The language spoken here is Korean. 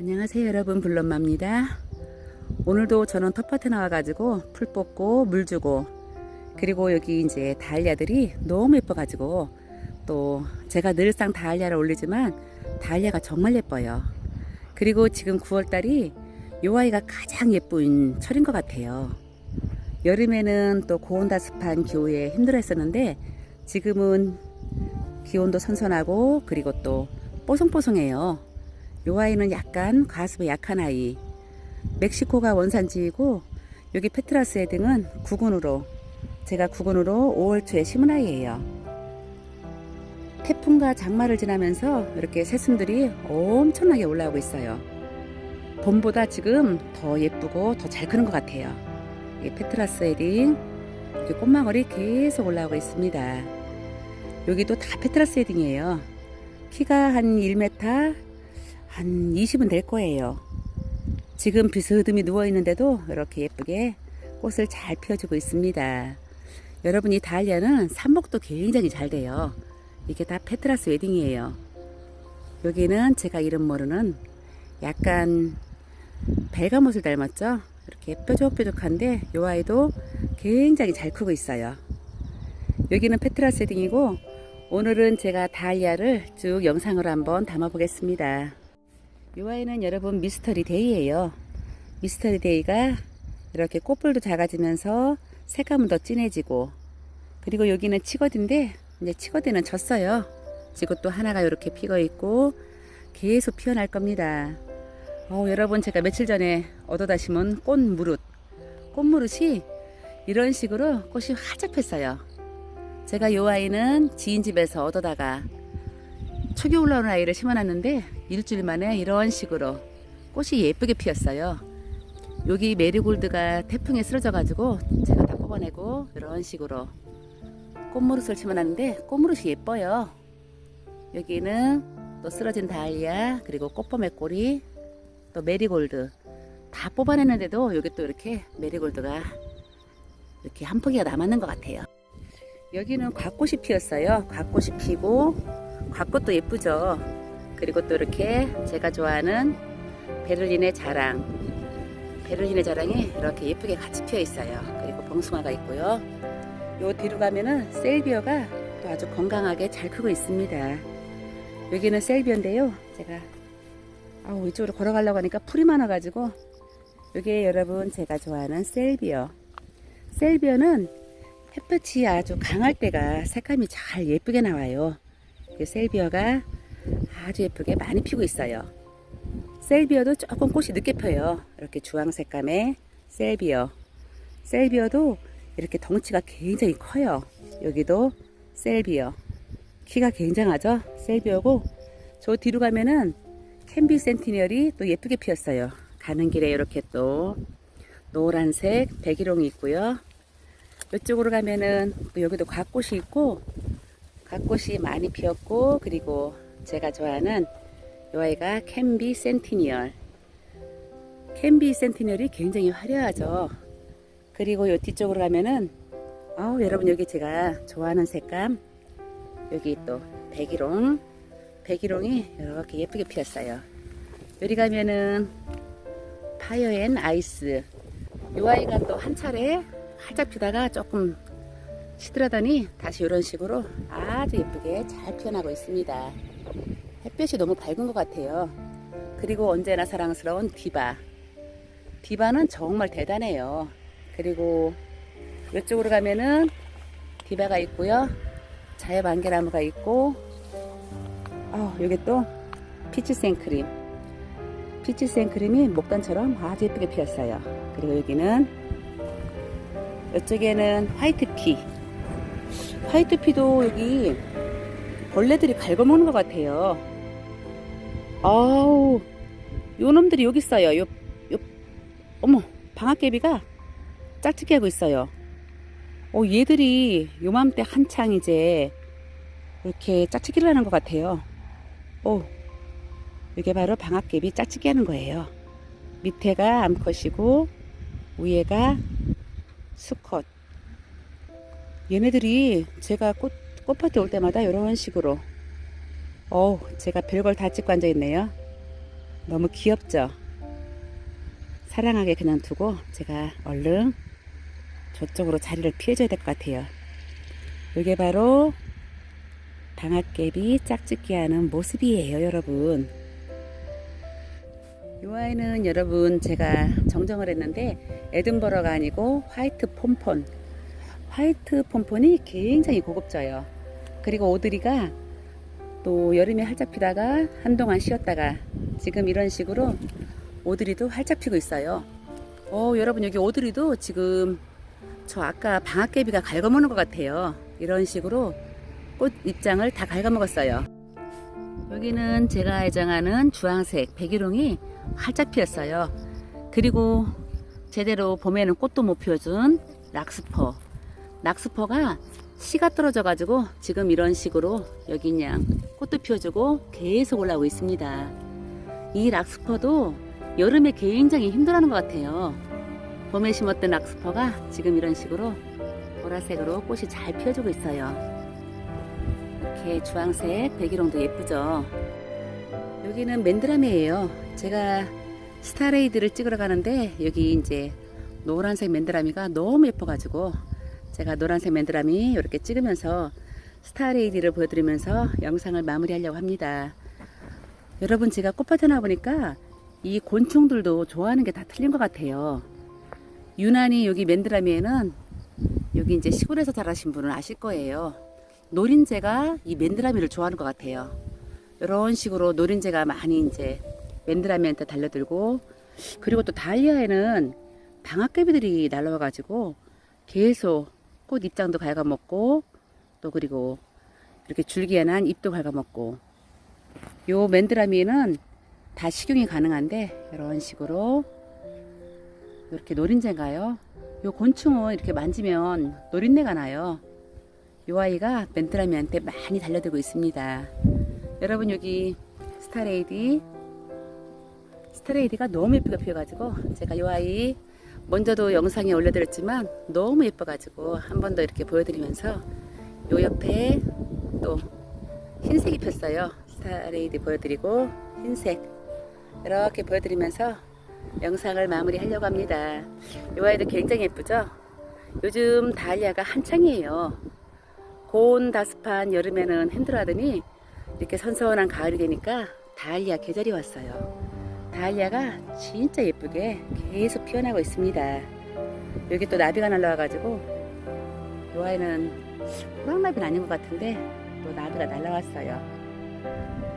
안녕하세요 여러분. 블럼마입니다. 오늘도 저는 텃밭에 나와가지고 풀 뽑고 물 주고 그리고 여기 이제 다알리아들이 너무 예뻐가지고 또 제가 늘상 다알리아를 올리지만 다알리아가 정말 예뻐요. 그리고 지금 9월달이 요 아이가 가장 예쁜 철인 것 같아요. 여름에는 또 고온다습한 기후에 힘들어 했었는데 지금은 기온도 선선하고 그리고 또 뽀송뽀송해요 요 아이는 약간 과습에 약한 아이. 멕시코가 원산지이고 여기 페트라스 헤딩은 구근으로 제가 구근으로 5월 초에 심은 아이예요. 태풍과 장마를 지나면서 이렇게 새순들이 엄청나게 올라오고 있어요. 봄보다 지금 더 예쁘고 더 잘 크는 것 같아요. 이 페트라스 이렇게 꽃망울이 계속 올라오고 있습니다. 여기도 다 페트라스 헤딩이에요. 키가 한 1m 한 20은 될 거예요. 지금 비스듬히 누워 있는데도 이렇게 예쁘게 꽃을 잘 피워주고 있습니다. 여러분 이 다알리아는 삽목도 굉장히 잘 돼요. 이게 다 페트라스 웨딩이에요. 여기는 제가 이름 모르는 약간 벨가못을 닮았죠? 이렇게 뾰족뾰족한데 이 아이도 굉장히 잘 크고 있어요. 여기는 페트라스 웨딩이고 오늘은 제가 다알리아를 쭉 영상으로 한번 담아 보겠습니다. 이 아이는 여러분 미스터리 데이예요. 미스터리 데이가 이렇게 꽃불도 작아지면서 색감은 더 진해지고 그리고 여기는 치거딘데 이제 치거딘은 졌어요. 지금 또 하나가 이렇게 피어 있고 계속 피어날 겁니다. 어, 여러분 제가 며칠 전에 얻어다 심은 꽃무릇 꽃무릇이 이런 식으로 꽃이 폈어요. 제가 이 아이는 지인 집에서 얻어다가 초기 올라오는 아이를 심어놨는데 일주일 만에 이런 식으로 꽃이 예쁘게 피었어요. 여기 메리골드가 태풍에 쓰러져가지고 제가 다 뽑아내고 이런 식으로 꽃무릇을 심어놨는데 꽃무릇이 예뻐요. 여기는 또 쓰러진 다알리아 그리고 꽃범의 꼬리 또 메리골드 다 뽑아냈는데도 여기 또 이렇게 메리골드가 이렇게 한 포기가 남았는 것 같아요. 여기는 곽꽃이 피었어요. 곽꽃이 피고 곽꽃도 예쁘죠. 그리고 또 이렇게 제가 좋아하는 베를린의 자랑 베를린의 자랑이 이렇게 예쁘게 같이 피어 있어요. 그리고 봉숭아가 있고요. 요 뒤로 가면은 셀비어가 또 아주 건강하게 잘 크고 있습니다. 여기는 셀비어인데요. 제가 아우 이쪽으로 걸어가려고 하니까 풀이 많아가지고 여기 여러분 제가 좋아하는 셀비어 셀비어는 햇볕이 아주 강할 때가 색감이 잘 예쁘게 나와요. 그 셀비어가 아주 예쁘게 많이 피고 있어요. 셀비어도 조금 꽃이 늦게 펴요. 이렇게 주황 색감의 셀비어. 셀비어도 이렇게 덩치가 굉장히 커요. 여기도 셀비어. 키가 굉장하죠? 셀비어고 저 뒤로 가면은 캔비 센티니얼이 또 예쁘게 피었어요. 가는 길에 이렇게 또 노란색 백일홍이 있고요. 이쪽으로 가면은 또 여기도 곽꽃이 있고 갓꽃이 많이 피었고 그리고 제가 좋아하는 이 아이가 캔비 센티니얼. 캔비 센티니얼이 굉장히 화려하죠. 그리고 이 뒤쪽으로 가면은 아우 여러분 여기 제가 좋아하는 색감. 여기 또 백일홍. 백일홍이 이렇게 예쁘게 피었어요. 여기 가면은 파이어 앤 아이스. 이 아이가 또 한 차례 활짝 피다가 조금 시들하더니 다시 이런 식으로 아주 예쁘게 잘 피어나고 있습니다. 햇볕이 너무 밝은 것 같아요. 그리고 언제나 사랑스러운 디바. 디바는 정말 대단해요. 그리고 이쪽으로 가면은 디바가 있고요. 자연안개나무가 있고, 어, 여기 또 피치 생크림. 피치 생크림이 목단처럼 아주 예쁘게 피었어요. 그리고 여기는 이쪽에는 화이트 피. 화이트피도 여기 벌레들이 갉아먹는 것 같아요. 아우, 요 놈들이 여기 있어요. 요, 요, 어머, 방학개비가 짝짓기 하고 있어요. 어, 얘들이 요맘때 한창 이제 이렇게 짝짓기를 하는 것 같아요. 어, 이게 바로 방학개비 짝짓기 하는 거예요. 밑에가 암컷이고 위에가 수컷. 얘네들이 제가 꽃, 꽃밭에 올 때마다 이런 식으로 어 제가 별걸 다 찍고 앉아 있네요 너무 귀엽죠? 사랑하게 그냥 두고 제가 얼른 저쪽으로 자리를 피해줘야 될 것 같아요. 이게 바로 방앗개비 짝짓기 하는 모습이에요, 여러분. 이 아이는 여러분 제가 정정을 했는데 에든버러가 아니고 화이트 폼폰. 화이트 폼폰이 굉장히 고급져요. 그리고 오드리가 또 여름에 활짝 피다가 한동안 쉬었다가 지금 이런 식으로 오드리도 활짝 피고 있어요. 어, 여러분 여기 오드리도 지금 저 아까 방앗개비가 갉아먹는 것 같아요. 이런 식으로 꽃 입장을 다 갉아먹었어요. 여기는 제가 애정하는 주황색 백일홍이 활짝 피었어요. 그리고 제대로 봄에는 꽃도 못 피워준 락스퍼. 락스퍼가 씨가 떨어져 가지고 지금 이런 식으로 여기 그냥 꽃도 피워주고 계속 올라오고 있습니다. 이 락스퍼도 여름에 굉장히 힘들어하는 것 같아요. 봄에 심었던 락스퍼가 지금 이런 식으로 보라색으로 꽃이 잘 피어주고 있어요. 이렇게 주황색 백일홍도 예쁘죠. 여기는 맨드라미예요. 제가 스타레이드를 찍으러 가는데 여기 이제 노란색 맨드라미가 너무 예뻐가지고 제가 노란색 맨드라미 이렇게 찍으면서 스타레이드를 보여드리면서 영상을 마무리하려고 합니다. 여러분 제가 꽃밭에 나보니까 이 곤충들도 좋아하는 게 다 틀린 것 같아요. 유난히 여기 맨드라미에는 여기 이제 시골에서 자라신 분은 아실 거예요. 노린재가 이 맨드라미를 좋아하는 것 같아요. 이런 식으로 노린재가 많이 이제 맨드라미한테 달려들고 그리고 또 달리아에는 방앗개비들이 날라와가지고 계속 꽃 입장도 갉아먹고 또 그리고 이렇게 줄기에는 잎도 갉아먹고 요 맨드라미는 다 식용이 가능한데 이런 식으로 이렇게 노린재인가요? 요 곤충은 이렇게 만지면 노린내가 나요. 요 아이가 맨드라미한테 많이 달려들고 있습니다. 여러분 여기 스타레이디 스타레이디가 너무 예쁘게 피어가지고 제가 요 아이 먼저도 영상에 올려드렸지만 너무 예뻐가지고 한 번 더 이렇게 보여드리면서 요 옆에 또 흰색이 폈어요. 스타레이디 보여드리고 흰색 이렇게 보여드리면서 영상을 마무리하려고 합니다. 이 아이도 굉장히 예쁘죠? 요즘 다이아가 한창이에요. 고온 다습한 여름에는 힘들어하더니 이렇게 선선한 가을이 되니까 다이아 계절이 왔어요. 다이아가 진짜 예쁘게 계속 피어나고 있습니다. 여기 또 나비가 날라와가지고 이 아이는 호랑나비는 아닌 것 같은데 또 나비가 날라왔어요.